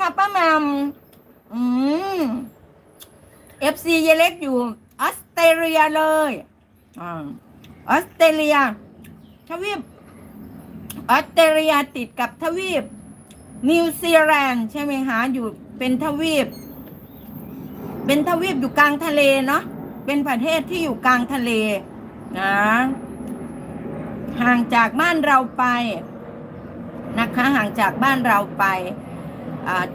คะป้าแมมอืมเอฟซีเยเล็กอยู่ออสเตรเลียเลยออสเตรเลีย ทวีปออสเตรเลียติดกับทวีป นิวซีแลนด์ใช่ไหมคะอยู่เป็นทวีป เป็นทวีปอยู่กลางทะเลเนาะเป็นประเทศที่อยู่กลางทะเลนะห่างจากบ้านเราไปนะคะห่างจากบ้านเราไป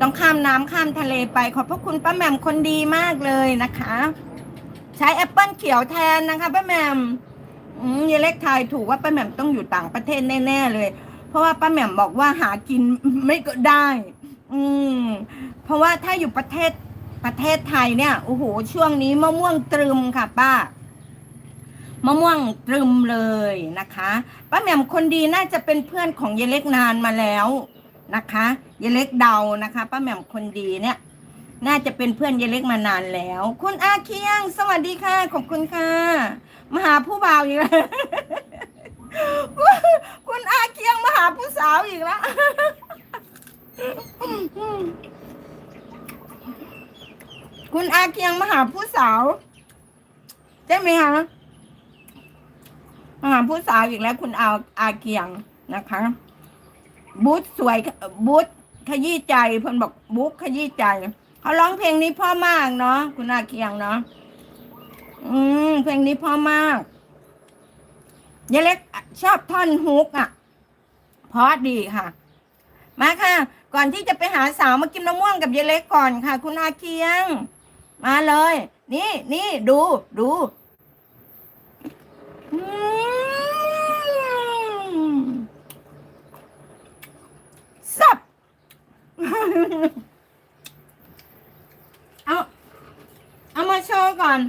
ต้องข้ามน้ำข้ามทะเลไป ขอบพระคุณป้าแหม่มคนดีมากเลยนะคะ ใช้แอปเปิลเขียวแทนนะคะป้าแหม่มยายเล็กทายถูกว่าป้าแหม่มต้องอยู่ต่างประเทศแน่ๆเลย เพราะว่าป้าแหม่มบอกว่าหากินไม่ก็ได้ อืม เพราะว่าถ้าอยู่ประเทศประเทศไทยเนี่ยโอ้โหช่วงนี้มะม่วงตรึมค่ะป้ามะม่วงตรึมเลยนะคะป้าแหม่มคนดีน่าจะเป็นเพื่อนของยายเล็กนานมาแล้วนะคะ ยายเล็กเดานะคะป้าแหม่มคนดีเนี่ย น่าจะเป็นเพื่อนยายเล็กมานานแล้ว คุณอาเคียง สวัสดีค่ะ ขอบคุณค่ะมาหาผู้บ่าวอีกแล้วคุณอาเคียงมาหาผู้สาวอีกแล้วคุณอาเคียงมาหาผู้สาวใช่ไหมคะมาหาผู้สาวอีกแล้ว คุณอาอาเคียงนะคะ บูธสวยบูธ ขยี้ใจเพิ่นบอกบุ๊กขยี้ใจเขาร้องเพลงนี้พ่อมากเนาะคุณอาเคียงเนาะอืมเพลงนี้พ่อมากยายเล็กชอบท่อนฮุกอะเพราะดีค่ะ มาค่ะ ก่อนที่จะไปหาสาวมากินมะม่วงกับยายเล็กก่อนค่ะ คุณอาเคียง มาเลย นี่นี่ดูดูอืมสับ เอาเอามา โชว์ก่อน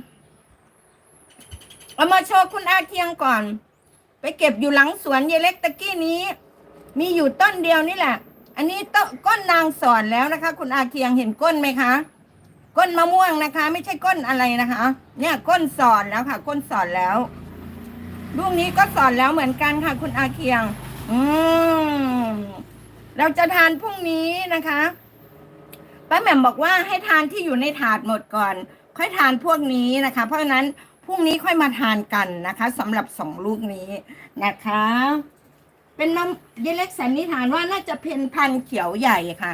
เอามาโชว์คุณอาเคียงก่อน ไปเก็บอยู่หลังสวนยายเล็กตะกี้นี้ มีอยู่ต้นเดียวนี่แหละ อันนี้ต้นก้นนางสอนแล้วนะคะ คุณอาเคียงเห็นก้นไหมคะ ก้นมะม่วงนะคะ ไม่ใช่ก้นอะไรนะคะ เนี่ยก้นสอนแล้วค่ะ ก้นสอนแล้วลูกนี้ก็สอนแล้วเหมือนกันค่ะ คุณอาเคียง อืมเราจะทานพรุ่งนี้นะคะป้าแหม่มบอกว่าให้ทานที่อยู่ในถาดหมดก่อน ค่อยทานพวกนี้นะคะ เพราะฉะนั้นพรุ่งนี้ค่อยมาทานกันนะคะสำหรับสองลูกนี้นะคะ เป็นมะยายเล็กสันนิษฐานว่าน่าจะเป็นพันธุ์เขียวใหญ่ค่ะ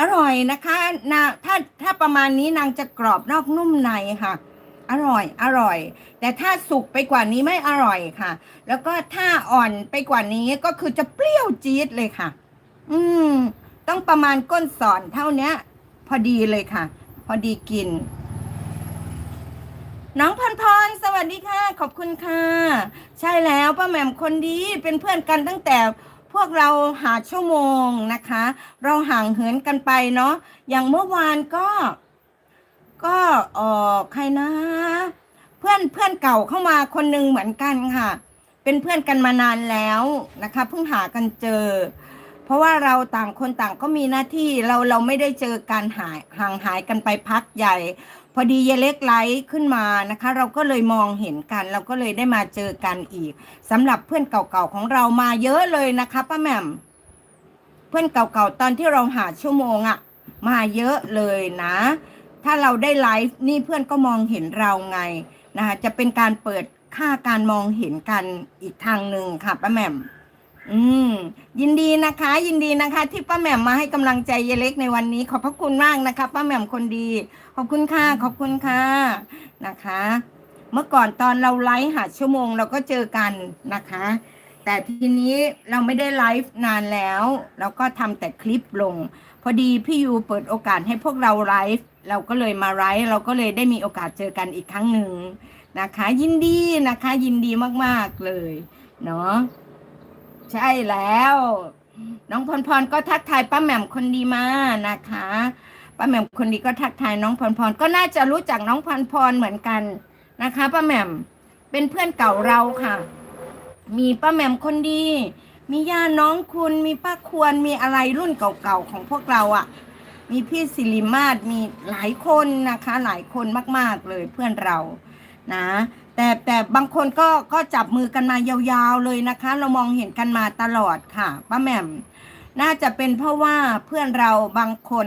อร่อยนะคะนาถ้าถ้าประมาณนี้นางจะกรอบนอกนุ่มในค่ะ อร่อย อร่อย แต่ถ้าสุกไปกว่านี้ไม่อร่อยค่ะ แล้วก็ถ้าอ่อนไปกว่านี้ก็คือจะเปรี้ยวจี๊ดเลยค่ะ อืม ต้องประมาณก้นสอนเท่านี้พอดีเลยค่ะ พอดีกิน น้องพรพรสวัสดีค่ะ ขอบคุณค่ะ ใช่แล้วป้าแหม่มคนดีเป็นเพื่อนกันตั้งแต่พวกเราหาชั่วโมงนะคะ เราห่างเหินกันไปเนาะอย่างเมื่อวานก็ ก็เออใครนะ เพื่อนเพื่อนเก่าเข้ามาคนหนึ่งเหมือนกันค่ะ เป็นเพื่อนกันมานานแล้วนะคะเพิ่งหากันเจอ เพราะว่าเราต่างคนต่างก็มีหน้าที่เราเราไม่ได้เจอการหายห่างหายกันไปพักใหญ่พอดีเยเล็กไลท์ขึ้นมานะคะ เราก็เลยมองเห็นกัน เราก็เลยได้มาเจอกันอีกสำหรับเพื่อนเก่าๆของเรามาเยอะเลยนะคะป้าแหม่มเพื่อนเก่าๆตอนที่เราหาชั่วโมงอะมาเยอะเลยนะ ถ้าเราได้ไลฟ์นี่เพื่อนก็มองเห็นเราไงนะคะจะเป็นการเปิดค่าการมองเห็นกันอีกทางหนึ่งค่ะป้าแหม่ม อืม ยินดีนะคะ ยินดีนะคะ ที่ป้าแหม่มมาให้กำลังใจเยเล็กในวันนี้ ขอบพระคุณมากนะคะ ป้าแหม่มคนดี ขอบคุณค่ะ ขอบคุณค่ะนะคะ เมื่อก่อนตอนเราไลฟ์หาชั่วโมงเราก็เจอกันนะคะ แต่ทีนี้เราไม่ได้ไลฟ์นานแล้วเราก็ทำแต่คลิปลง พอดีพี่ยูเปิดโอกาสให้พวกเราไลฟ์เราก็เลยมาไลฟ์เราก็เลยได้มีโอกาสเจอกันอีกครั้งหนึ่งนะคะ ยินดีนะคะ ยินดีมากๆเลยเนาะ ใช่แล้ว น้องพรพรก็ทักทายป้าแหม่มคนดีมานะคะป้าแหม่มคนดีก็ทักทายน้องพรพรก็น่าจะรู้จักน้องพรพรเหมือนกันนะคะป้าแหม่มเป็นเพื่อนเก่าเราค่ะ มีป้าแหม่มคนดี มีย่าน้องคุณมีป้าควรมีอะไรรุ่นเก่าๆของพวกเราอะ่ะ มีพี่สิริมาศมีหลายคนนะคะ หลายคนมาก ๆเลยเพื่อนเรา นะแต่แต่บางคนก็ก็จับมือกันมายาวๆเลยนะคะ เรามองเห็นกันมาตลอดค่ะป้าแหม่มน่าจะเป็นเพราะว่าเพื่อนเราบางคน